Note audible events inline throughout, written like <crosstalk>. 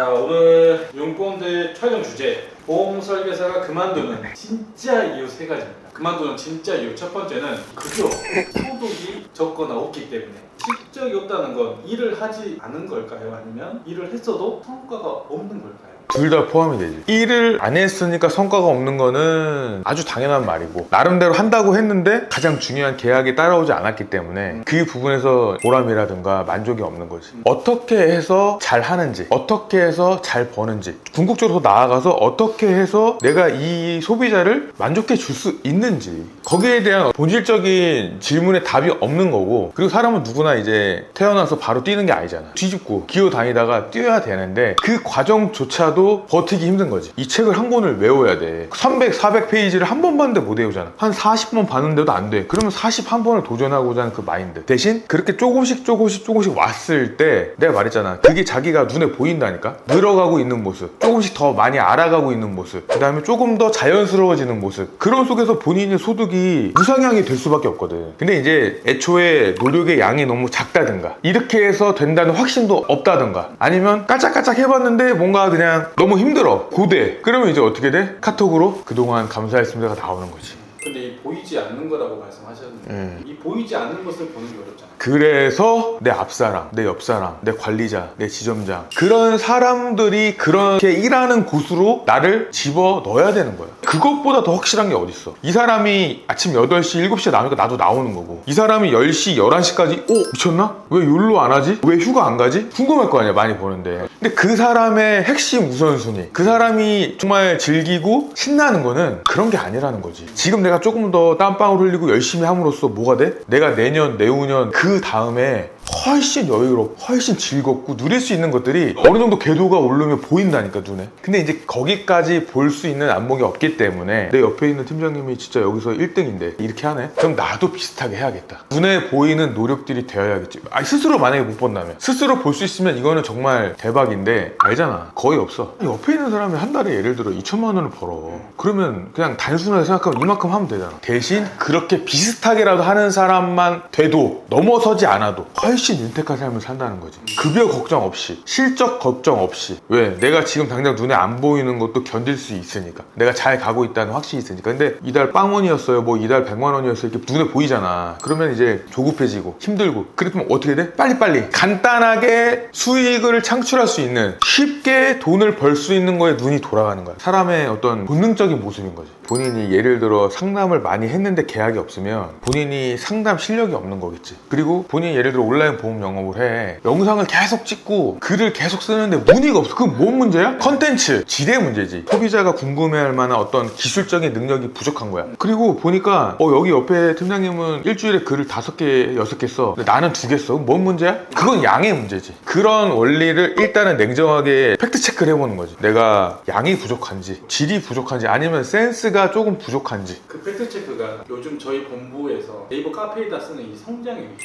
자 오늘 용건대 촬영 주제 보험 설계사가 그만두는 진짜 이유 세 가지입니다. 그만두는 진짜 이유 첫 번째는 급여 소득이 적거나 없기 때문에 실적이 없다는 건 일을 하지 않은 걸까요? 아니면 일을 했어도 성과가 없는 걸까요? 둘 다 포함이 되지. 일을 안 했으니까 성과가 없는 거는 아주 당연한 말이고 나름대로 한다고 했는데 가장 중요한 계약이 따라오지 않았기 때문에 그 부분에서 보람이라든가 만족이 없는 거지. 어떻게 해서 잘 하는지, 어떻게 해서 잘 버는지, 궁극적으로 더 나아가서 어떻게 해서 내가 이 소비자를 만족해 줄 수 있는지 거기에 대한 본질적인 질문에 답이 없는 거고 그리고 사람은 누구나 이제 태어나서 바로 뛰는 게 아니잖아. 뒤집고 기어 다니다가 뛰어야 되는데 그 과정조차도 버티기 힘든 거지. 이 책을 한 권을 외워야 돼. 300, 400페이지를 한 번 봤는데 못 외우잖아. 한 40번 봤는데도 안 돼. 그러면 41번을 도전하고자 하는 그 마인드. 대신 그렇게 조금씩 조금씩 조금씩 왔을 때 내가 말했잖아. 그게 자기가 눈에 보인다니까. 늘어가고 있는 모습. 조금씩 더 많이 알아가고 있는 모습. 그 다음에 조금 더 자연스러워지는 모습. 그런 속에서 본인의 소득이 무상향이 될 수밖에 없거든. 근데 이제 애초에 노력의 양이 너무 작다든가 이렇게 해서 된다는 확신도 없다든가 아니면 까짝까짝 해봤는데 뭔가 그냥 너무 힘들어. 고대. 그러면 이제 어떻게 돼? 카톡으로 그동안 감사했습니다가 나오는 거지 거라고 말씀하셨는데 음. 이 보이지 않는 것을 보는 게 어렵잖아요. 그래서 내 앞사람, 내 옆사람, 내 관리자, 내 지점장 그런 사람들이 그렇게 일하는 곳으로 나를 집어 넣어야 되는 거야. 그것보다 더 확실한 게 어딨어. 이 사람이 아침 8시, 7시에 나오니까 나도 나오는 거고 이 사람이 10시, 11시까지 어? 미쳤나? 왜 욜로 안 하지? 왜 휴가 안 가지? 궁금할 거 아니야, 많이 보는데. 근데 그 사람의 핵심 우선순위 그 사람이 정말 즐기고 신나는 거는 그런 게 아니라는 거지. 지금 내가 조금 더 땀방울 흘리고 열심히 함으로써 뭐가 돼? 내가 내년, 내후년 그 다음에 훨씬 여유롭고 훨씬 즐겁고 누릴 수 있는 것들이 어느 정도 궤도가 오르면 보인다니까 눈에. 근데 이제 거기까지 볼 수 있는 안목이 없기 때문에 내 옆에 있는 팀장님이 진짜 여기서 1등인데 이렇게 하네? 그럼 나도 비슷하게 해야겠다. 눈에 보이는 노력들이 되어야겠지. 아니 스스로 만약에 못 본다면. 스스로 볼 수 있으면 이거는 정말 대박인데 알잖아. 거의 없어. 옆에 있는 사람이 한 달에 예를 들어 2천만 원을 벌어. 그러면 그냥 단순하게 생각하면 이만큼 하면 되잖아. 대신 그렇게 비슷하게라도 하는 사람만 돼도 넘어서지 않아도 훨씬 윤택한 삶을 산다는 거지. 급여 걱정 없이 실적 걱정 없이. 왜? 내가 지금 당장 눈에 안 보이는 것도 견딜 수 있으니까. 내가 잘 가고 있다는 확신이 있으니까. 근데 이달 빵원이었어요. 뭐 이달 100만 원이었어요. 이렇게 눈에 보이잖아. 그러면 이제 조급해지고 힘들고. 그랬으면 어떻게 돼? 빨리빨리. 간단하게 수익을 창출할 수 있는 쉽게 돈을 벌 수 있는 거에 눈이 돌아가는 거야. 사람의 어떤 본능적인 모습인 거지. 본인이 예를 들어 상담을 많이 했는데 계약이 없으면 본인이 상담 실력이 없는 거겠지. 그리고 본인이 예를 들어 온라인 보험 영업을 해 영상을 계속 찍고 글을 계속 쓰는데 문의가 없어 그건 뭔 문제야? 컨텐츠 지대 문제지 소비자가 궁금해할 만한 어떤 기술적인 능력이 부족한 거야 그리고 보니까 어 여기 옆에 팀장님은 일주일에 글을 다섯 개 여섯 개 써. 나는 두 개 써. 뭔 문제야? 그건 양의 문제지. 그런 원리를 일단은 냉정하게 팩트 체크를 해보는 거지. 내가 양이 부족한지, 질이 부족한지, 아니면 센스가 조금 부족한지. 그 팩트 체크가 요즘 저희 본부에서 네이버 카페에다 쓰는 이 성장입니다.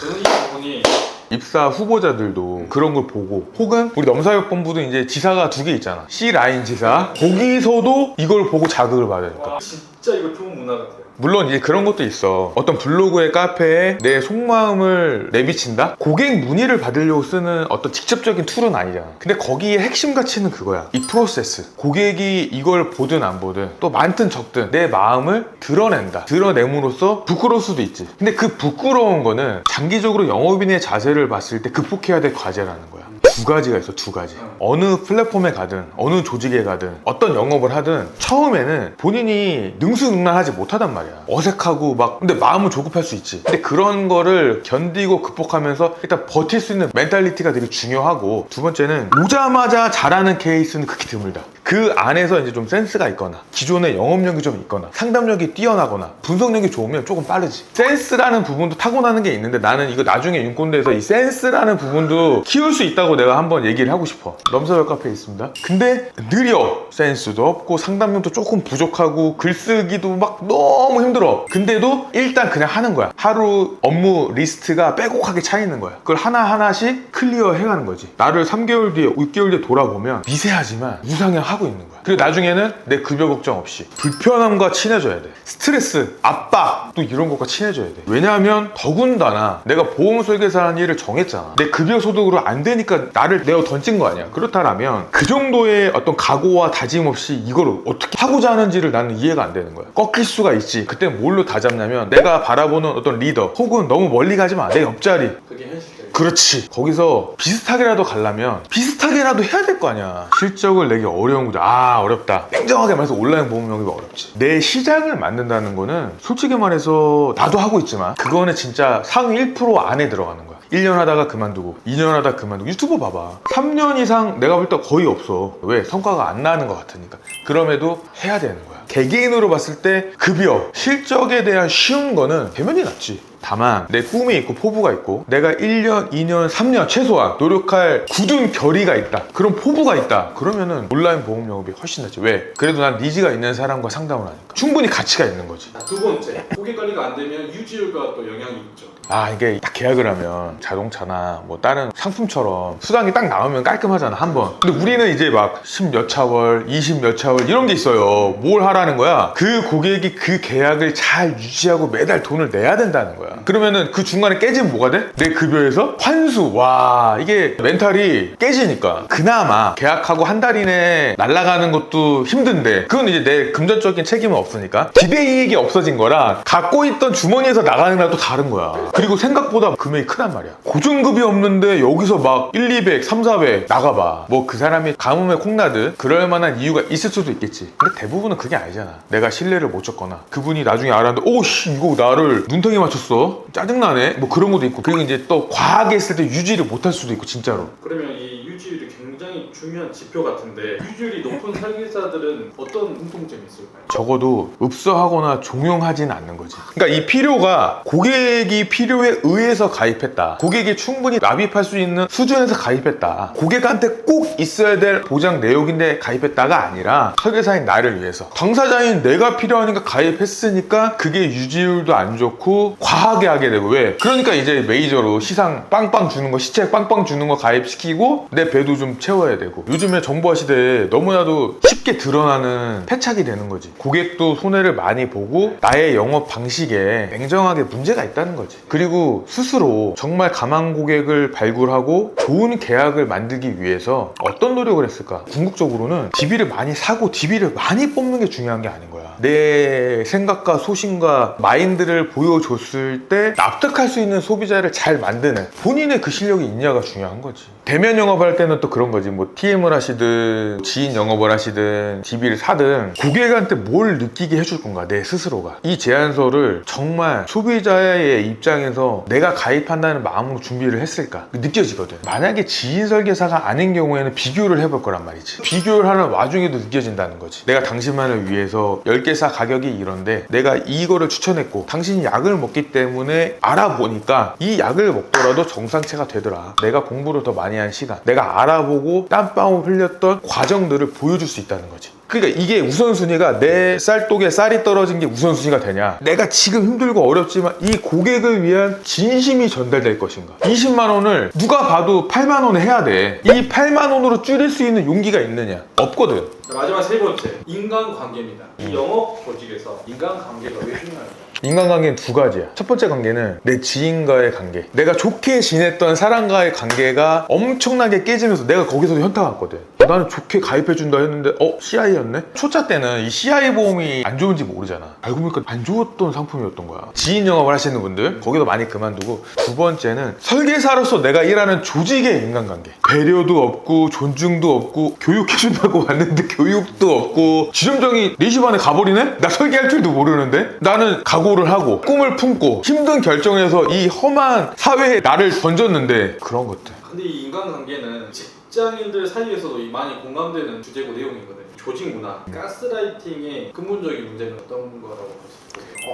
저는 이 부분이 입사 후보자들도 그런 걸 보고 혹은 우리 넘사역본부도 이제 지사가 두 개 있잖아. C 라인 지사. 거기서도 이걸 보고 자극을 받으니까 와 진짜 이거 좋은 문화 같아요. 물론 이제 그런 것도 있어. 어떤 블로그에 카페에 내 속마음을 내비친다? 고객 문의를 받으려고 쓰는 어떤 직접적인 툴은 아니잖아. 근데 거기에 핵심 가치는 그거야. 이 프로세스. 고객이 이걸 보든 안 보든 또 많든 적든 내 마음을 드러낸다. 드러냄으로써 부끄러울 수도 있지. 근데 그 부끄러운 거는 장기적으로 영업인의 자세를 봤을 때 극복해야 될 과제라는 거야. 두 가지가 있어, 두 가지. 어느 플랫폼에 가든, 어느 조직에 가든, 어떤 영업을 하든, 처음에는 본인이 능수능란하지 못하단 말이야. 어색하고 막, 근데 마음은 조급할 수 있지. 근데 그런 거를 견디고 극복하면서 일단 버틸 수 있는 멘탈리티가 되게 중요하고, 두 번째는 오자마자 잘하는 케이스는 극히 드물다. 그 안에서 이제 좀 센스가 있거나, 기존의 영업력이 좀 있거나, 상담력이 뛰어나거나, 분석력이 좋으면 조금 빠르지. 센스라는 부분도 타고나는 게 있는데 나는 이거 나중에 윤꼰대에서 이 센스라는 부분도 키울 수 있다고 내가 한번 얘기를 하고 싶어. 넘사벽 카페에 있습니다. 근데 느려. 센스도 없고 상담력도 조금 부족하고 글쓰기도 막 너무 힘들어. 근데도 일단 그냥 하는 거야. 하루 업무 리스트가 빼곡하게 차 있는 거야. 그걸 하나하나씩 클리어 해가는 거지. 나를 3개월 뒤에, 6개월 뒤에 돌아보면 미세하지만 우상향 하고 있는 거야. 그리고 나중에는 내 급여 걱정 없이 불편함과 친해져야 돼. 스트레스, 압박 또 이런 것과 친해져야 돼. 왜냐하면 더군다나 내가 보험 설계사라는 일을 정했잖아. 내 급여 소득으로 안 되니까 나를 내어 던진 거 아니야. 그렇다면 그 정도의 어떤 각오와 다짐 없이 이걸 어떻게 하고자 하는지를 나는 이해가 안 되는 거야. 꺾일 수가 있지. 그때 뭘로 다 잡냐면 내가 바라보는 어떤 리더 혹은 너무 멀리 가지 마. 내 옆자리. 그게 현실적이에요. 그렇지. 거기서 비슷하게라도 가려면 비슷 하게라도 해야 될 거 아니야. 실적을 내기 어려운 거죠. 아, 어렵다. 냉정하게 말해서 온라인 보험 영입이 어렵지. 내 시장을 만든다는 거는 솔직히 말해서 나도 하고 있지만 그거는 진짜 상위 1% 안에 들어가는 거야. 1년 하다가 그만두고 2년 하다가 그만두고 유튜브 봐봐 3년 이상 내가 볼 때 거의 없어 왜? 성과가 안 나는 것 같으니까 그럼에도 해야 되는 거야 개개인으로 봤을 때 급여 실적에 대한 쉬운 거는 대면이 낫지 다만 내 꿈이 있고 포부가 있고 내가 1년, 2년, 3년 최소한 노력할 굳은 결의가 있다. 그런 포부가 있다. 그러면은 온라인 보험 영업이 훨씬 낫지. 왜? 그래도 난 니즈가 있는 사람과 상담을 하니까. 충분히 가치가 있는 거지. 자, 두 번째, 고객 관리가 안 되면 유지율과 또 영향이 있죠. 아 이게 딱 계약을 하면 자동차나 뭐 다른 상품처럼 수당이 딱 나오면 깔끔하잖아 한 번. 근데 우리는 이제 막 10몇 차월 20몇 차월 이런 게 있어요. 뭘 하라는 거야? 그 고객이 그 계약을 잘 유지하고 매달 돈을 내야 된다는 거야 그러면은 그 중간에 깨지면 뭐가 돼? 내 급여에서 환수. 와 이게 멘탈이 깨지니까. 그나마 계약하고 한 달 이내 날아가는 것도 힘든데 그건 이제 내 금전적인 책임은 없으니까. 기대이익이 없어진 거라 갖고 있던 주머니에서 나가는 거랑 또 다른 거야. 그리고 생각보다 금액이 크단 말이야. 고정급이 없는데 여기서 막 1, 200, 3, 400 나가봐. 뭐 그 사람이 가뭄에 콩나듯 그럴 만한 이유가 있을 수도 있겠지. 근데 대부분은 그게 아니잖아. 내가 신뢰를 못 줬거나 그분이 나중에 알았는데 오씨 이거 나를 눈탱이 맞췄어 짜증나네. 뭐 그런 것도 있고. 그리고 이제 또 과하게 했을 때 유지를 못할 수도 있고 진짜로. 그러면 이 유지율이 굉장히 중요한 지표 같은데 유지율이 높은 설계사들은 어떤 공통점이 있을까요? 적어도 읍서하거나 종용하진 않는 거지. 그러니까 이 필요가 고객이 필요에 의해서 가입했다. 고객이 충분히 납입할 수 있는 수준에서 가입했다. 고객한테 꼭 있어야 될 보장 내역인데 가입했다가 아니라 설계사인 나를 위해서. 당사자인 내가 필요하니까 가입했으니까 그게 유지율도 안 좋고 과하게 하게 되고 왜? 그러니까 이제 메이저로 시상 빵빵 주는 거, 시책 빵빵 주는 거 가입시키고 내 배도 좀 채워야 되고. 요즘에 정보화 시대에 너무나도 쉽게 드러나는 패착이 되는 거지. 고객도 손해를 많이 보고 나의 영업 방식에 냉정하게 문제가 있다는 거지. 그리고 스스로 정말 가망 고객을 발굴하고 좋은 계약을 만들기 위해서 어떤 노력을 했을까? 궁극적으로는 DB를 많이 사고 DB를 많이 뽑는 게 중요한 게 아닌 거야. 내 생각과 소신과 마인드를 보여줬을 때 납득할 수 있는 소비자를 잘 만드는 본인의 그 실력이 있냐가 중요한 거지 대면 영업할 때는 또 그런 거지. 뭐 TM을 하시든 지인 영업을 하시든 DB를 사든 고객한테 뭘 느끼게 해줄 건가 내 스스로가. 이 제안서를 정말 소비자의 입장에서 내가 가입한다는 마음으로 준비를 했을까? 느껴지거든. 만약에 지인 설계사가 아닌 경우에는 비교를 해볼 거란 말이지. 비교를 하는 와중에도 느껴진다는 거지. 내가 당신만을 위해서 10개 사 가격이 이런데 내가 이거를 추천했고 당신이 약을 먹기 때문에 알아보니까 이 약을 먹더라도 정상체가 되더라. 내가 공부를 더 많이 한 시간. 내가 알아보고 땀방울 흘렸던 과정들을 보여줄 수 있다는 거지. 그러니까 이게 우선순위가 내 쌀독에 쌀이 떨어진 게 우선순위가 되냐. 내가 지금 힘들고 어렵지만 이 고객을 위한 진심이 전달될 것인가. 20만 원을 누가 봐도 8만 원에 해야 돼이 8만 원으로 줄일 수 있는 용기가 있느냐. 없거든. 자, 마지막 세 번째, 인간관계입니다. 이 영업 조직에서 인간관계가 왜 중요할까요? 인간관계는 두 가지야. 첫 번째 관계는 내 지인과의 관계. 내가 좋게 지냈던 사람과의 관계가 엄청나게 깨지면서 내가 거기서도 현타 왔거든. 어, 나는 좋게 가입해준다 했는데, 어, CI였네? 초짜 때는 이 CI 보험이 안 좋은지 모르잖아. 알고 보니까 안 좋았던 상품이었던 거야. 지인 영업을 하시는 분들, 거기도 많이 그만두고. 두 번째는 설계사로서 내가 일하는 조직의 인간관계. 배려도 없고, 존중도 없고, 교육해준다고 <laughs> 왔는데 교육도 없고, 지점장이 4시 반에 가버리네? 나 설계할 줄도 모르는데? 나는 각오를 하고, 꿈을 품고, 힘든 결정에서 이 험한 사회에 나를 던졌는데, 그런 것들. 근데 이 인간관계는 직장인들 사이에서도 이 많이 공감되는 주제고 내용이거든요. 조직 문화, 가스라이팅의 근본적인 문제는 어떤 거라고 보세요?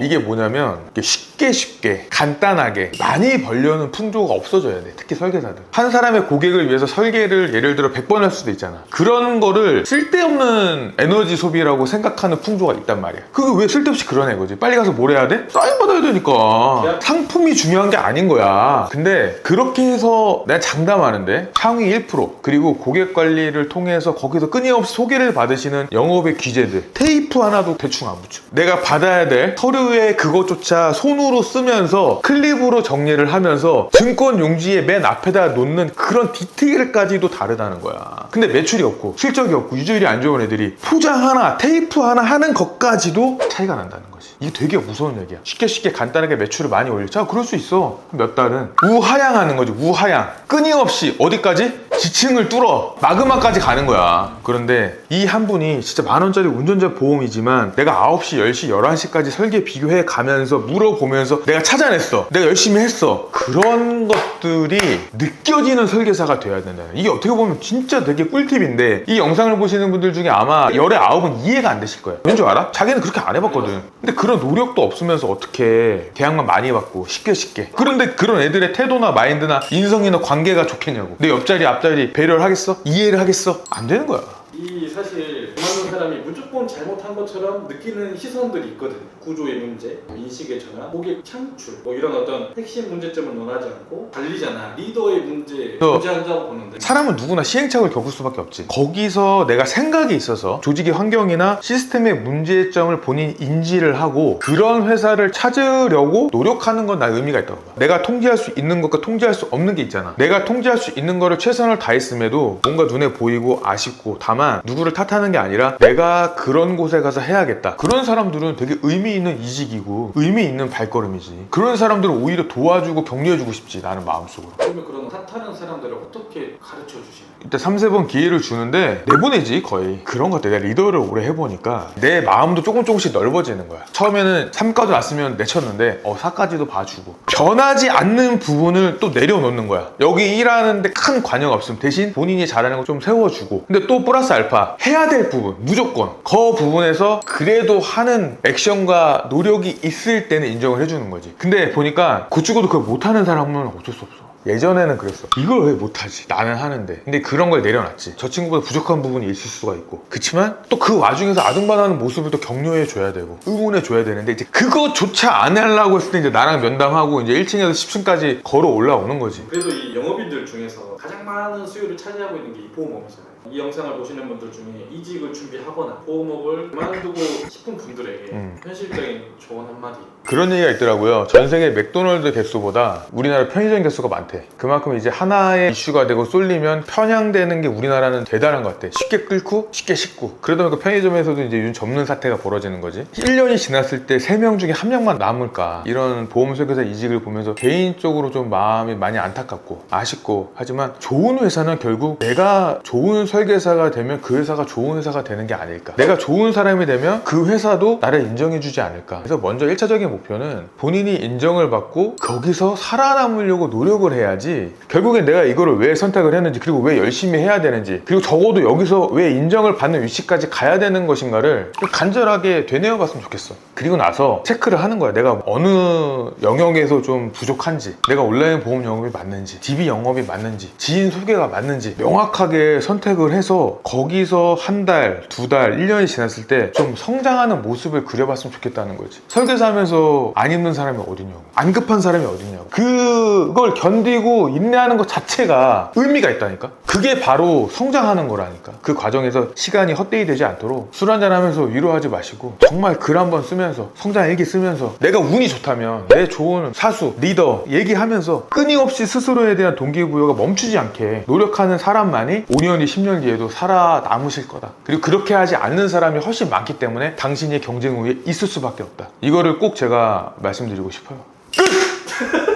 이게 뭐냐면 이게 쉽게 쉽게 간단하게 많이 벌려는 풍조가 없어져야 돼 특히 설계사들. 한 사람의 고객을 위해서 설계를 예를 들어 100번 할 수도 있잖아. 그런 거를 쓸데없는 에너지 소비라고 생각하는 풍조가 있단 말이야. 그게 왜 쓸데없이 그러네 거지? 빨리 가서 뭘 해야 돼? 사인 받아야 되니까. 상품이 중요한 게 아닌 거야. 근데 그렇게 해서 내가 장담하는데 상위 1% 그리고 고객 관리를 통해서 거기서 끊임없이 소개를 받으시는 영업의 귀재들 테이프 하나도 대충 안 붙여. 내가 받아야 될 서류 에 그것조차 손으로 쓰면서 클립으로 정리를 하면서 증권 용지의 맨 앞에다 놓는 그런 디테일까지도 다르다는 거야. 근데 매출이 없고 실적이 없고 유저율이 안 좋은 애들이 포장 하나 테이프 하나 하는 것까지도 차이가 난다는 거지. 이게 되게 무서운 얘기야. 쉽게 쉽게 간단하게 매출을 많이 올려 자 그럴 수 있어. 몇 달은 우하향하는 거지 우하향. 끊임없이 어디까지? 지층을 뚫어. 마그마까지 가는 거야. 그런데 이 한 분이 진짜 만 원짜리 운전자 보험이지만 내가 9시 10시 11시까지 설계 비교해 가면서 물어보면서 내가 찾아냈어. 내가 열심히 했어. 그런 것들이 느껴지는 설계사가 돼야 된다 이게 어떻게 보면 진짜 되게 꿀팁인데 이 영상을 보시는 분들 중에 아마 열의 아홉은 이해가 안 되실 거예요. 왠 줄 알아? 자기는 그렇게 안 해봤거든. 근데 그런 노력도 없으면서 어떻게 대학만 많이 받고 쉽게 쉽게. 그런데 그런 애들의 태도나 마인드나 인성이나 관계가 좋겠냐고. 내 옆자리 앞자리 배려를 하겠어? 이해를 하겠어? 안 되는 거야 이 사실 그만둔 사람이 무조건 잘못한 것처럼 느끼는 시선들이 있거든요. 구조의 문제, 인식의 전환, 고객 창출 뭐 이런 어떤 핵심 문제점을 논하지 않고 관리자나 리더의 문제 저- 문제한다고 보는데 사람은 누구나 시행착오를 겪을 수밖에 없지. 거기서 내가 생각이 있어서 조직의 환경이나 시스템의 문제점을 본인이 인지를 하고 그런 회사를 찾으려고 노력하는 건난 의미가 있다고 봐. 내가 통제할 수 있는 것과 통제할 수 없는 게 있잖아. 내가 통제할 수 있는 거를 최선을 다했음에도 뭔가 눈에 보이고 아쉽고 다만 누구를 탓하는 게 아니라 내가 그런 곳에 가서 해야겠다. 그런 사람들은 되게 의미 있는 이직이고 의미 있는 발걸음이지. 그런 사람들은 오히려 도와주고 격려해주고 싶지. 나는 마음속으로. 그러면 그런 탓하는 사람들을 어떻게 가르쳐 주시나요? 이때 3, 세번 기회를 주는데 내보내지 거의 그런 것 같아 내가 리더를 오래 해보니까 내 마음도 조금 조금씩 넓어지는 거야 처음에는 3까지 왔으면 내쳤는데 어 4까지도 봐주고 변하지 않는 부분을 또 내려놓는 거야 여기 일하는데 큰 관여가 없으면 대신 본인이 잘하는 거좀 세워주고 근데 또 플러스 알파 해야 될 부분 무조건. 그 부분에서 그래도 하는 액션과 노력이 있을 때는 인정을 해주는 거지. 근데 보니까 고치고도 그걸 못하는 사람은 어쩔 수 없어 예전에는 그랬어. 이걸 왜 못하지? 나는 하는데. 근데 그런 걸 내려놨지. 저 친구보다 부족한 부분이 있을 수가 있고. 그치만 또 그 와중에서 아등바다는 모습을 또 격려해 줘야 되고, 응원해 줘야 되는데, 이제 그거조차 안 하려고 했을 때 이제 나랑 면담하고 이제 1층에서 10층까지 걸어 올라오는 거지. 그래도 이 영업인들 중에서 가장 많은 수요를 차지하고 있는 게 이 보험업이잖아요. 이 영상을 보시는 분들 중에 이직을 준비하거나 보험업을 그만두고 싶은 분들에게 음. 현실적인 조언 한마디. 그런 얘기가 있더라고요. 전 세계 맥도날드 개수보다 우리나라 편의점 개수가 많대. 그만큼 이제 하나의 이슈가 되고 쏠리면 편향되는 게 우리나라는 대단한 것 같아. 쉽게 끓고 쉽게 식고. 그러다 보니까 편의점에서도 이제 윤 접는 사태가 벌어지는 거지. 1년이 지났을 때 3명 중에 1명만 남을까. 이런 보험 설계사 이직을 보면서 개인적으로 좀 마음이 많이 안타깝고 아쉽고 하지만 좋은 회사는 결국 내가 좋은 설계사가 되면 그 회사가 좋은 회사가 되는 게 아닐까. 내가 좋은 사람이 되면 그 회사도 나를 인정해주지 않을까. 그래서 먼저 1차적인 목표는 본인이 인정을 받고 거기서 살아남으려고 노력을 해야지 결국엔 내가 이거를 왜 선택을 했는지 그리고 왜 열심히 해야 되는지 그리고 적어도 여기서 왜 인정을 받는 위치까지 가야 되는 것인가를 좀 간절하게 되뇌어 봤으면 좋겠어. 그리고 나서 체크를 하는 거야. 내가 어느 영역에서 좀 부족한지, 내가 온라인 보험 영업이 맞는지, DB 영업이 맞는지, 지인 소개가 맞는지 명확하게 선택을 해서 거기서 한 달, 두 달, 1년이 지났을 때 좀 성장하는 모습을 그려봤으면 좋겠다는 거지. 설계사 하면서 안 힘든 사람이 어디냐고. 안 급한 사람이 어디냐고. 그걸 견디고 인내하는 것 자체가 의미가 있다니까? 그게 바로 성장하는 거라니까. 그 과정에서 시간이 헛되이 되지 않도록 술 한잔 하면서 위로하지 마시고 정말 글 한 번 쓰면서 성장 일기 쓰면서 내가 운이 좋다면 내 좋은 사수, 리더 얘기하면서 끊임없이 스스로에 대한 동기부여가 멈추지 않게 노력하는 사람만이 5년 뒤, 10년 뒤에도 살아남으실 거다. 그리고 그렇게 하지 않는 사람이 훨씬 많기 때문에 당신이 경쟁 우위에 있을 수밖에 없다. 이거를 꼭 제가 말씀드리고 싶어요. 끝! <laughs>